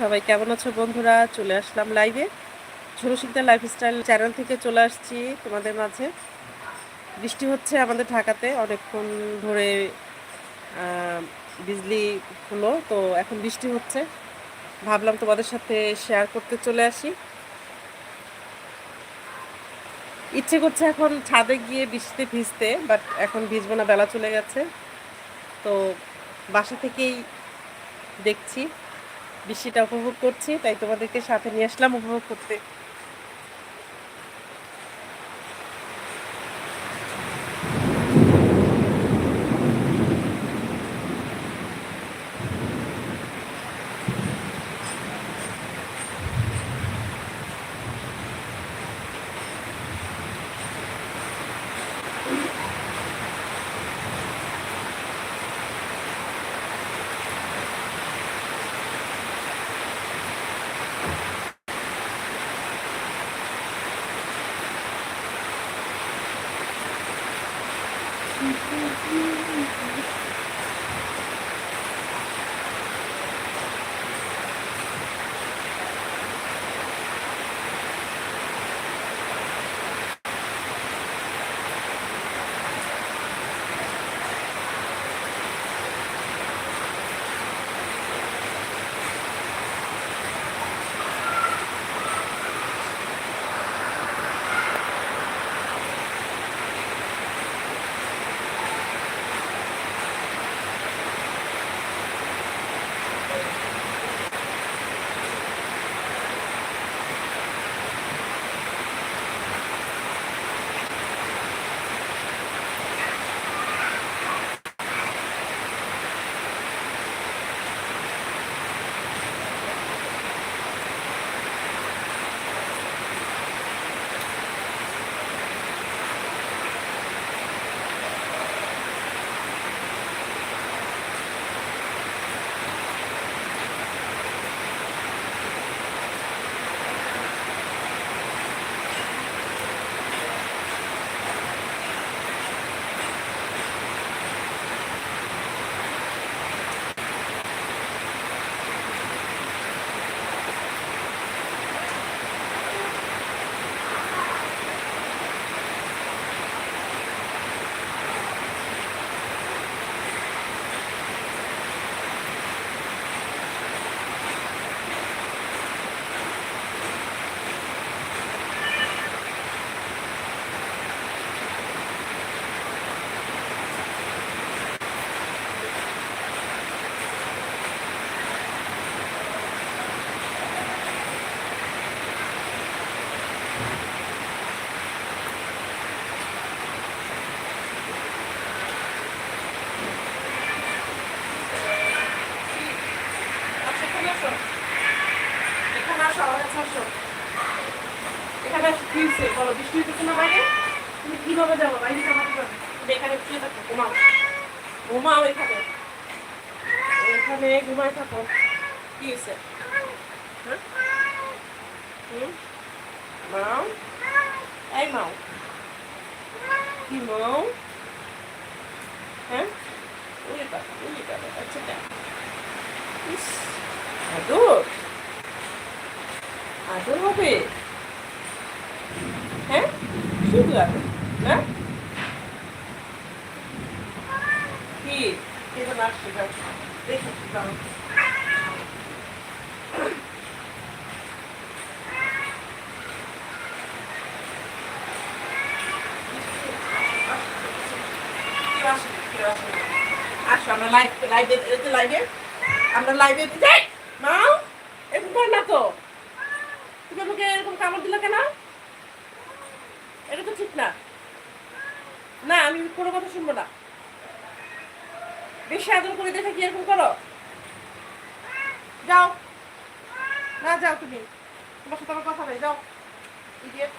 সবাই কেমন আছো বন্ধুরা? চলে আসলাম লাইভে ছোটো শিকদার লাইফস্টাইল চ্যানেল থেকে চলে আসছি তোমাদের মাঝে। বৃষ্টি হচ্ছে আমাদের ঢাকাতে, অনেকক্ষণ ধরে বিজলি হলো, তো এখন বৃষ্টি হচ্ছে। ভাবলাম তোমাদের সাথে শেয়ার করতে চলে আসি। ইচ্ছে করছে এখন ছাদে গিয়ে বৃষ্টিতে ভিজতে বাট এখন ভিজবো না, বেলা চলে গেছে। তো বাসা থেকেই দেখছি। বৃষ্টিটা উপভোগ করছি তাই তোমাদেরকে সাথে নিয়ে আসলাম উপভোগ করতে। Thank you. এখানে আসো, কি হয়েছে? বলো, বৃষ্টি হইতেছে না বাইরে? তুমি কীভাবে যাব? বাইরে যাব কীভাবে? তুমি এখানে শুয়ে থাকো, ঘুমাও। ঘুমাও এখানে। এখানে ঘুমায় থাকো। কি হয়েছে? হ্যাঁ? হুম? মাও? এই মাও। কি মাও? হ্যাঁ? ওরে বাবা, ওরে বাবা, বাচ্চাটা। ইস, আদর আদর হবে হ্যাঁ শুধু আদর না কি। আসো আমরা লাইভ লাইভে লাইভে আমরা লাইভে যাই মাও এরকম কর না তো তুমি আমাকে এরকম কামড় দিলে কেন এটা তো ঠিক না না, আমি কোনো কথা শুনব না। বেশি আদর করে দেখে কি এরকম করো? যাও। না, যাও তুমি। তোমার সাথে আমার কথা নেই, যাও। ইডিয়েট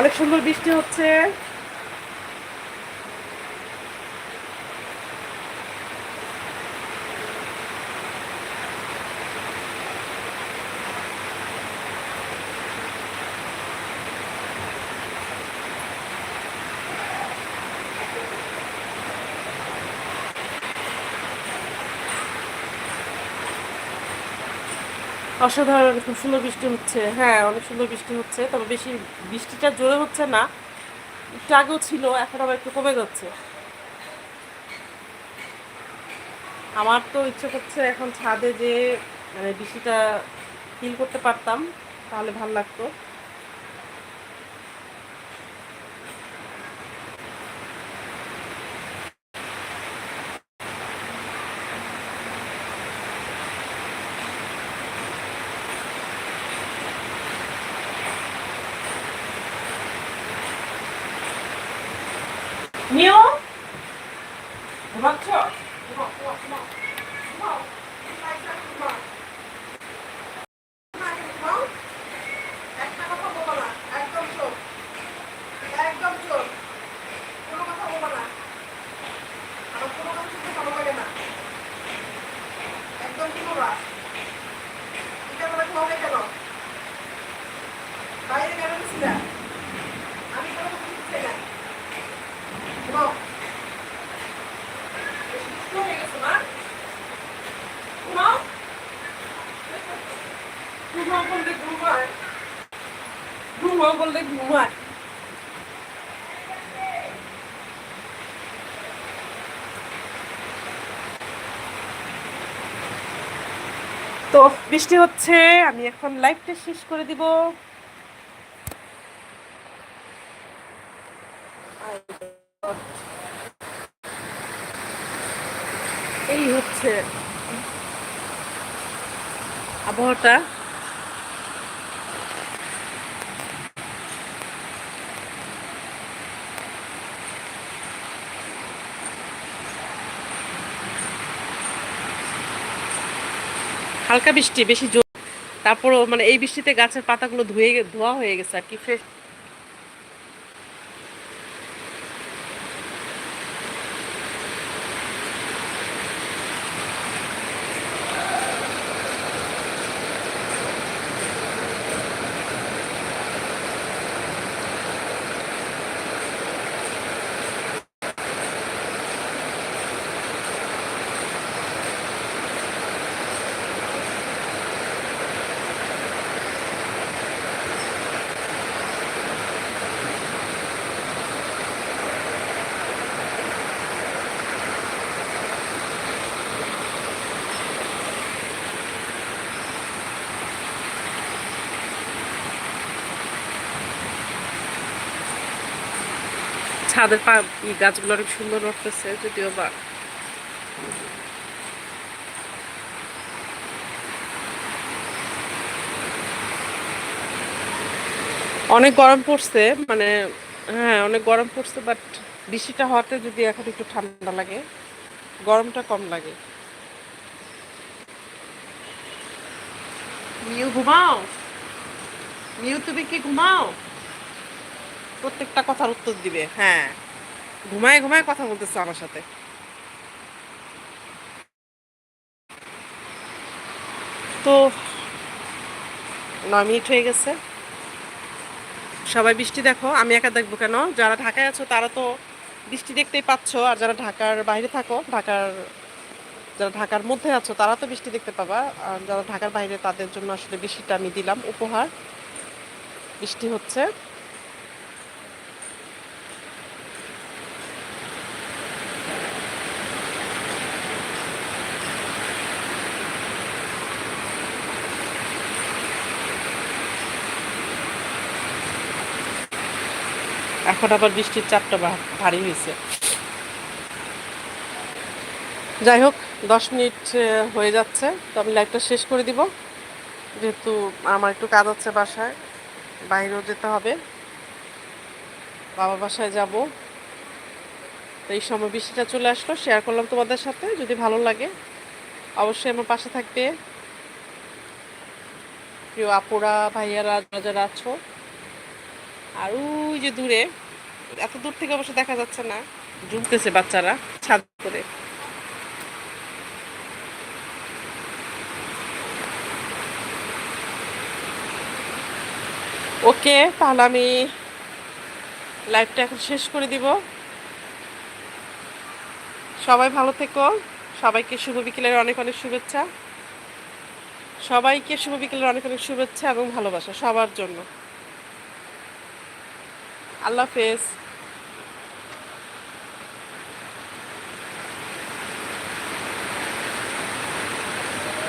অনেক সুন্দর বৃষ্টি হচ্ছে। অসাধারণ, খুব সুন্দর বৃষ্টি হচ্ছে। হ্যাঁ অনেক সুন্দর বৃষ্টি হচ্ছে, তবে বেশি বৃষ্টিটা জোরে হচ্ছে না। একটু আগেও ছিল, এখন আবার একটু কমে যাচ্ছে। আমার তো ইচ্ছে করছে এখন ছাদে যে মানে বৃষ্টিটা ফিল করতে পারতাম, তাহলে ভালো লাগতো। নিও ঘুমাচ্ছ ঘুমাও, ঘুমাও, ঘুমাও। ঘুমাও। একদম ঘুমাও। ঘুমাও। একটা কথা বলব না। একদম চুপ। একদম চুপ। কোনো কথা বলব না। আমার কোনো কথা শুনতে ভালো লাগে না। একদম ঘুমাবা। এটা বলে ঘুমাবে কেন? বাইরে কেন গেছিলা? আমি কোনো কথা শুনতে চাই না। ঘুমাও। বেশি দুষ্টু হয়ে গেছো না? ঘুমাও। বললে ঘুমায়। ঘুমাও বললে ঘুমায়। তো বৃষ্টি হচ্ছে, আমি এখন লাইভটা শেষ করে দিব এই হচ্ছে আবহাওয়াটা হালকা বৃষ্টি, বেশি জোর। তারপরও মানে এই বৃষ্টিতে গাছের পাতাগুলো ধুয়ে ধোয়া হয়ে গেছে আর কি ফ্রেশ ছাদের পা গাছগুলো অনেক সুন্দর লাগতেছে যদিও বা। অনেক গরম পড়ছে মানে হ্যাঁ অনেক গরম পড়ছে বাট বৃষ্টিটা হওয়াতে যদি এখন একটু ঠান্ডা লাগে, গরমটা কম লাগে। মিউ, ঘুমাও। মিউ, তুমি কি ঘুমাও? প্রত্যেকটা কথার উত্তর দিবে হ্যাঁ। ঘুমায় ঘুমায় কথা বলতেছে আমার সাথে। তো নয় মিনিট হয়ে গেছে। সবাই বৃষ্টি দেখো, আমি একা দেখব কেন? যারা ঢাকায় আছো তারা তো বৃষ্টি দেখতেই পাচ্ছ, আর যারা ঢাকার বাইরে থাকো, ঢাকার, যারা ঢাকার মধ্যে আছো তারা তো বৃষ্টি দেখতে পাবা। আর যারা ঢাকার বাইরে তাদের জন্য আসলে বৃষ্টিটা আমি দিলাম, উপহার। বৃষ্টি হচ্ছে। এখন আবার বৃষ্টির চাপটা ভা- ভারী হয়েছে। যাই হোক, দশ মিনিট হয়ে যাচ্ছে। তো আমি লাইভটা শেষ করে দিব। যেহেতু আমার একটু কাজ আছে বাসায়, বাইরেও যেতে হবে। বাবা বাসায় যাব। তো এই সময় বৃষ্টিটা চলে আসলো। শেয়ার করলাম তোমাদের সাথে, যদি ভালো লাগে। অবশ্যই আমার পাশে থাকবে। প্রিয় আপুরা, ভাইয়ারা যারা যারা আছো। আর ওই যে দূরে, এত দূর থেকে অবশ্য দেখা যাচ্ছে না ঝুমতেছে বাচ্চারা ছাদ করে। ওকে, তাহলে আমি লাইভটা এখন শেষ করে দিব। সবাই ভালো থেকো, সবাইকে শুভ বিকেলের অনেক অনেক শুভেচ্ছা। সবাইকে শুভ বিকেলের অনেক অনেক শুভেচ্ছা এবং ভালোবাসা সবার জন্য। আল্লাহ হাফেজ।